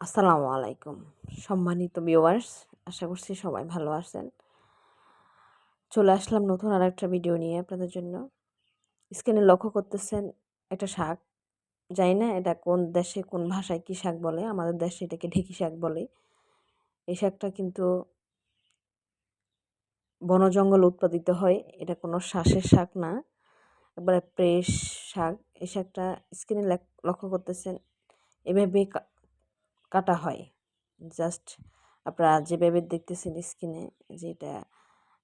আসসালামু আলাইকুম। সম্মানিত ভিউয়ার্স আশা করছি সবাই ভালো আছেন। চলে আসলাম নতুন আর একটা ভিডিও নিয়ে আপনাদের জন্য। স্ক্রিনে লক্ষ্য করতেছেন একটা শাক। জানি না এটা কোন দেশে কোন ভাষায় কী শাক বলে, আমাদের দেশে এটাকে ঢেকি শাক বলে। এই শাকটা কিন্তু বন জঙ্গল উৎপাদিত হয়, এটা কোনো শ্বাসের শাক না, একবারে প্রেস শাক। এই শাকটা স্ক্রিনে লক্ষ্য করতেছেন, এভাবে কাটা হয়। জাস্ট আপনারা যেভাবে দেখতেছেন স্কিনে যে এটা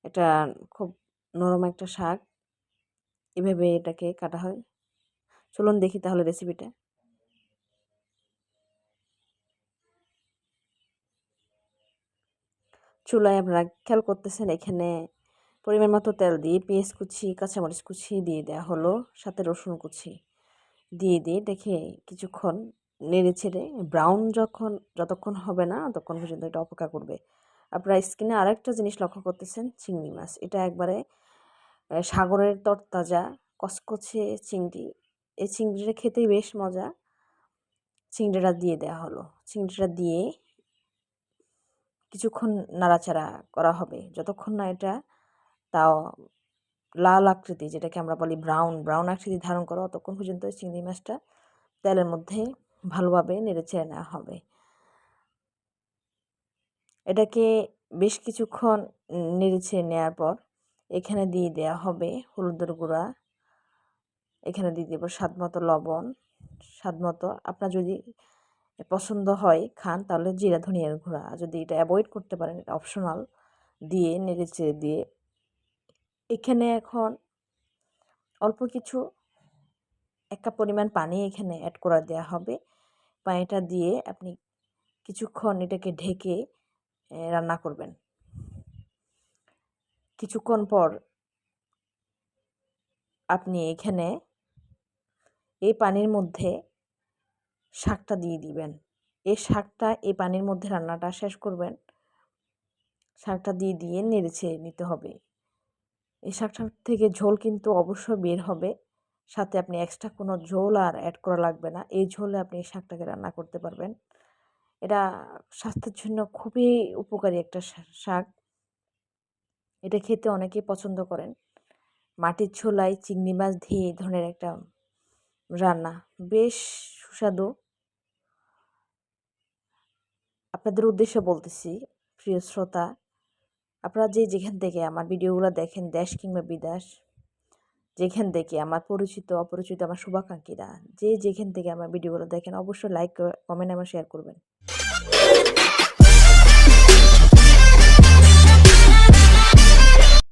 এটা খুব নরম একটা শাক, এভাবে এটাকে কাটা হয়। চলুন দেখি তাহলে রেসিপিটা চুলায় আপনারা খেয়াল করতেছেন এখানে পরিমাণ মতো তেল দিয়ে পেঁয়াজ কুচি, কাঁচামরিচ কুচি দিয়ে দেওয়া হলো, সাথে রসুন কুচি। দিয়ে দিয়ে দেখে কিছুক্ষণ নেড়ে ছেড়ে ব্রাউন যখন, যতক্ষণ হবে না, ততক্ষণ পর্যন্ত এটা অপেক্ষা করবে। আপনারা স্কিনে আরেকটা জিনিস লক্ষ্য করতেছেন, চিংড়ি মাছ। এটা একবারে সাগরের তরতাজা, কচকচে চিংড়ি। এই চিংড়িটা খেতেই বেশ মজা। চিংড়িটা দিয়ে দেওয়া হলো। চিংড়িটা দিয়ে কিছুক্ষণ নাড়াচাড়া করা হবে। যতক্ষণ না এটা, তাও লাল আকৃতি, যেটাকে আমরা বলি ব্রাউন ব্রাউন আকৃতি ধারণ করো, ততক্ষণ পর্যন্ত চিংড়ি মাছটা তেলের মধ্যে ভালোভাবে নেড়েচেড়ে নেওয়া হবে। এটাকে বেশ কিছুক্ষণ নেড়েচেড়ে নেওয়ার পর এখানে দিয়ে দেওয়া হবে হলুদের গুঁড়া। এখানে দিয়ে দেবো স্বাদ মতো লবণ। স্বাদ মতো আপনার যদি পছন্দ হয় খান তাহলে জিরা, ধনিয়ার গুঁড়া। যদি এটা অ্যাভয়েড করতে পারেন এটা অপশনাল দিয়ে নেড়েচেড়ে দিয়ে। এখানে এখন অল্প কিছু, এক কাপ পরিমাণ পানি এখানে অ্যাড করে দেওয়া হবে। পানিটা দিয়ে আপনি কিছুক্ষণ এটাকে ঢেকে রান্না করবেন। কিছুক্ষণ পর আপনি এখানে এই পানির মধ্যে শাকটা দিয়ে দিবেন। এই শাকটা, এই পানির মধ্যে রান্নাটা শেষ করবেন। শাকটা দিয়ে দিয়ে নেড়েছে নিতে হবে। এই শাকটার থেকে ঝোল কিন্তু অবশ্যই বের হবে। সাথে আপনি এক্সট্রা কোনো ঝোল আর অ্যাড করা লাগবে না। এই ঝোলে আপনি এই শাকটাকে রান্না করতে পারবেন। এটা স্বাস্থ্যের জন্য খুবই উপকারী একটা শাক। এটা খেতে অনেকেই পছন্দ করেন। মাটির ছোলায় চিংড়ি মাছ দিয়ে এই ধরনের একটা রান্না বেশ সুস্বাদু। আপনাদের উদ্দেশ্যে বলতেছি, প্রিয় শ্রোতা, আপনারা যে যেখান থেকে আমার ভিডিওগুলো দেখেন, দেশ কিংবা বিদেশ যেখান থেকে আমার পরিচিত, অপরিচিত, আমার শুভাকাঙ্ক্ষীরা, যে যেখান থেকে আমার ভিডিওগুলো দেখেন, অবশ্যই লাইক কমেন্ট আমার শেয়ার করবেন।